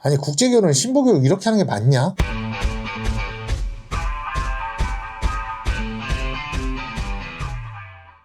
아니 국제교육은 신부교육 이렇게 하는 게 맞냐?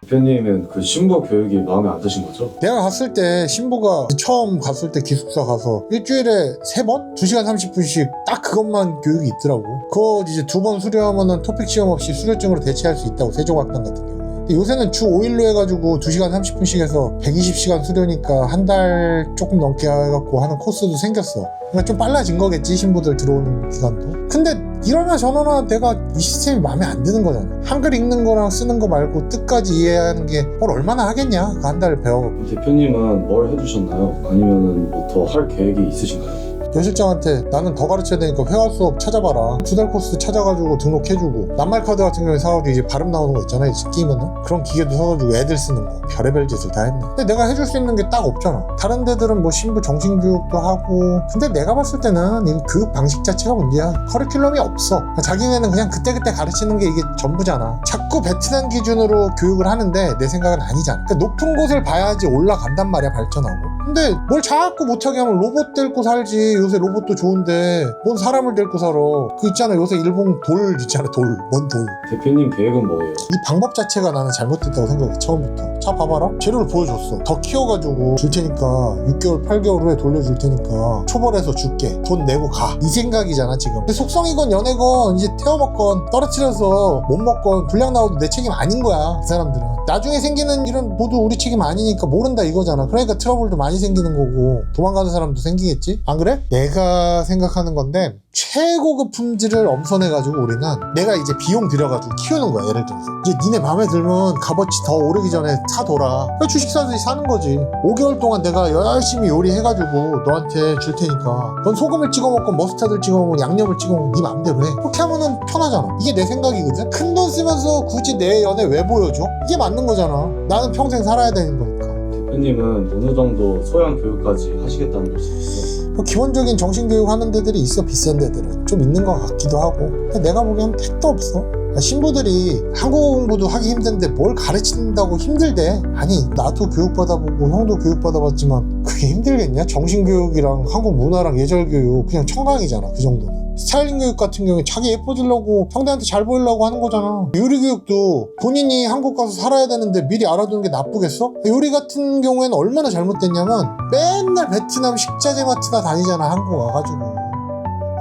대표님은 그 신부 교육이 마음에 안 드신 거죠? 내가 갔을 때 신부가 처음 갔을 때 기숙사 가서 일주일에 세 번? 2시간 30분씩 딱 그것만 교육이 있더라고. 그거 이제 두 번 수료하면은 토픽 시험 없이 수료증으로 대체할 수 있다고 세종학당 같은. 근데 요새는 주 5일로 해가지고 2시간 30분씩 해서 120시간 수료니까 한 달 조금 넘게 해갖고 하는 코스도 생겼어. 그러니까 좀 빨라진 거겠지 신부들 들어오는 기간도. 근데 이러나 저러나 내가 이 시스템이 마음에 안 드는 거잖아. 한글 읽는 거랑 쓰는 거 말고 뜻까지 이해하는 게 뭘 얼마나 하겠냐? 그한달 배워갖고. 대표님은 뭘 해주셨나요? 아니면은 뭐더 할 계획이 있으신가요? 교실장한테 나는 더 가르쳐야 되니까 회화 수업 찾아봐라. 두달 코스 찾아가지고 등록해주고 낱말 카드 같은 경우에 사가지고 이제 발음 나오는 거 있잖아. 이제 끼면은 그런 기계도 사가지고 애들 쓰는 거 별의별 짓을 다 했네. 근데 내가 해줄 수 있는 게 딱 없잖아. 다른 데들은 뭐 신부 정신교육도 하고 근데 내가 봤을 때는 이 교육 방식 자체가 문제야. 커리큘럼이 없어. 자기네는 그냥 그때그때 가르치는 게 이게 전부잖아. 자꾸 베트남 기준으로 교육을 하는데 내 생각은 아니잖아. 그러니까 높은 곳을 봐야지 올라간단 말이야 발전하고. 근데 뭘 자꾸 못하게 하면 로봇 데리고 살지. 요새 로봇도 좋은데 뭔 사람을 데리고 살아. 그 있잖아 요새 일본 돌 있잖아 돌. 뭔 돌. 대표님 계획은 뭐예요? 이 방법 자체가 나는 잘못됐다고 생각해 처음부터 자 봐봐라 재료를 보여줬어 더 키워가지고 줄 테니까 6개월 8개월 후에 돌려줄 테니까 초벌해서 줄게 돈 내고 가 이 생각이잖아 지금 근데 속성이건 연애건 이제 태워먹건 떨어뜨려서 못 먹건 불량 나와도 내 책임 아닌 거야 그 사람들은 나중에 생기는 일은 모두 우리 책임 아니니까 모른다 이거잖아 그러니까 트러블도 많이 생기는 거고 도망가는 사람도 생기겠지? 안 그래? 내가 생각하는 건데 최고급 품질을 엄선해가지고 우리는 내가 이제 비용 들여가지고 키우는 거야 예를 들어서. 이제 니네 마음에 들면 값어치 더 오르기 전에 사둬라. 그냥 주식 사듯이 사는 거지. 5개월 동안 내가 열심히 요리해가지고 너한테 줄 테니까. 넌 소금을 찍어 먹고 머스타드를 찍어 먹고 양념을 찍어 먹고 네 마음대로 해. 그렇게 하면은 편하잖아. 이게 내 생각이거든? 큰 돈 쓰면서 굳이 내 연애 왜 보여줘? 이게 맞는 거잖아. 나는 평생 살아야 되는 거니까 대표님은 어느 정도 소양 교육까지 하시겠다는 말씀이시죠? 뭐 기본적인 정신교육 하는 데들이 있어 비싼 데들은. 좀 있는 것 같기도 하고. 내가 보기엔 택도 없어 신부들이 한국어 공부도 하기 힘든데 뭘 가르친다고 힘들대. 아니 나도 교육받아보고 형도 교육받아봤지만 그게 힘들겠냐? 정신교육이랑 한국 문화랑 예절교육 그냥 청강이잖아 그 정도는. 스타일링 교육 같은 경우에 자기 예뻐지려고 상대한테 잘 보이려고 하는 거잖아. 요리 교육도 본인이 한국 가서 살아야 되는데 미리 알아두는 게 나쁘겠어? 요리 같은 경우에는 얼마나 잘못됐냐면 맨날 베트남 식자재 마트나 다니잖아 한국 와가지고.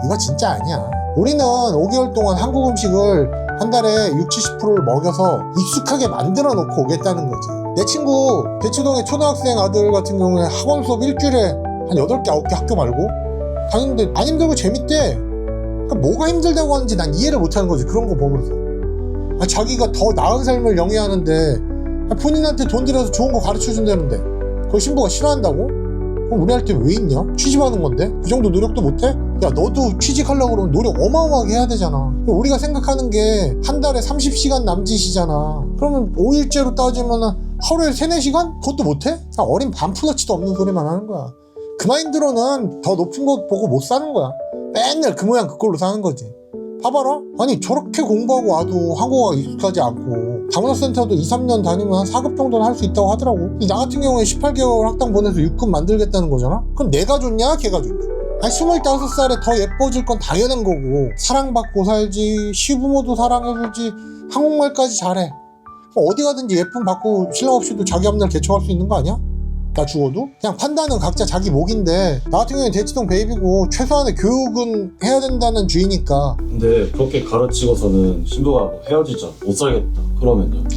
이거 진짜 아니야. 우리는 5개월 동안 한국 음식을 한 달에 60, 70%를 먹여서 익숙하게 만들어 놓고 오겠다는 거지 내 친구 대치동의 초등학생 아들 같은 경우에 학원 수업 일주일에 한 8개, 9개 학교 말고 다니는데 안 힘들고 재밌대 그러니까 뭐가 힘들다고 하는지 난 이해를 못하는 거지 그런 거 보면서 아, 자기가 더 나은 삶을 영위하는데 아, 본인한테 돈 들여서 좋은 거 가르쳐 준다는데 그걸 신부가 싫어한다고? 그럼 우리한테 왜 있냐? 취직하는 건데 그 정도 노력도 못해? 야 너도 취직하려고 그러면 노력 어마어마하게 해야 되잖아. 우리가 생각하는 게 한 달에 30시간 남짓이잖아. 그러면 5일째로 따지면 하루에 3, 4시간? 그것도 못해? 어린 반푼어치도 없는 소리만 하는 거야. 그 마인드로는 더 높은 거 보고 못 사는 거야. 맨날 그 모양 그꼴로 사는 거지. 봐봐라. 아니 저렇게 공부하고 와도 한국어가 익숙하지 않고 다문화센터도 2, 3년 다니면 한 4급 정도는 할 수 있다고 하더라고. 나 같은 경우에 18개월 학당 보내서 6급 만들겠다는 거잖아? 그럼 내가 좋냐? 걔가 좋냐 아니 25살에 더 예뻐질 건 당연한 거고 사랑받고 살지 시부모도 사랑해주지 한국말까지 잘해 그럼 어디 가든지 예쁨 받고 신랑 없이도 자기 앞날 개척할 수 있는 거 아니야? 나 죽어도? 그냥 판단은 각자 자기 목인데 나 같은 경우는 대치동 베이비고 최소한의 교육은 해야 된다는 주의니까 근데 그렇게 가르치고서는 신부가 뭐 헤어지자 못 살겠다 그러면요?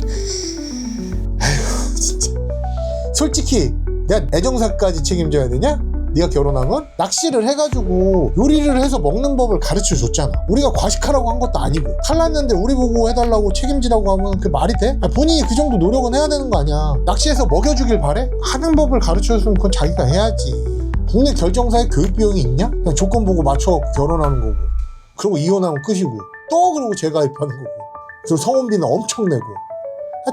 진짜 솔직히 내가 애정사까지 책임져야 되냐? 네가 결혼하면 낚시를 해가지고 요리를 해서 먹는 법을 가르쳐 줬잖아. 우리가 과식하라고 한 것도 아니고. 칼났는데 우리 보고 해달라고 책임지라고 하면 그 말이 돼? 아니, 본인이 그 정도 노력은 해야 되는 거 아니야. 낚시해서 먹여주길 바래? 하는 법을 가르쳐 줬으면 그건 자기가 해야지. 국내 결정사에 교육 비용이 있냐? 그냥 조건 보고 맞춰 결혼하는 거고. 그리고 이혼하면 끝이고. 또 그러고 재가입하는 거고. 그리고 성원비는 엄청 내고. 아,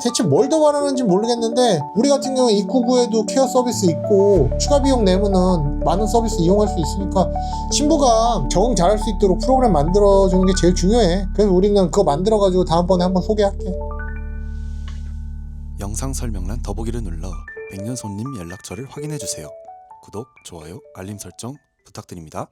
대체 뭘더 바라는지 모르겠는데 우리 같은 경우에 입구구에도 케어 서비스 있고 추가 비용 내면은 많은 서비스 이용할 수 있으니까 신부가 적응 잘할 수 있도록 프로그램 만들어주는 게 제일 중요해 그래서 우리는 그거 만들어가지고 다음번에 한번 소개할게 영상 설명란 더보기를 눌러 백년 손님 연락처를 확인해 주세요. 구독, 좋아요, 알림 설정 부탁드립니다.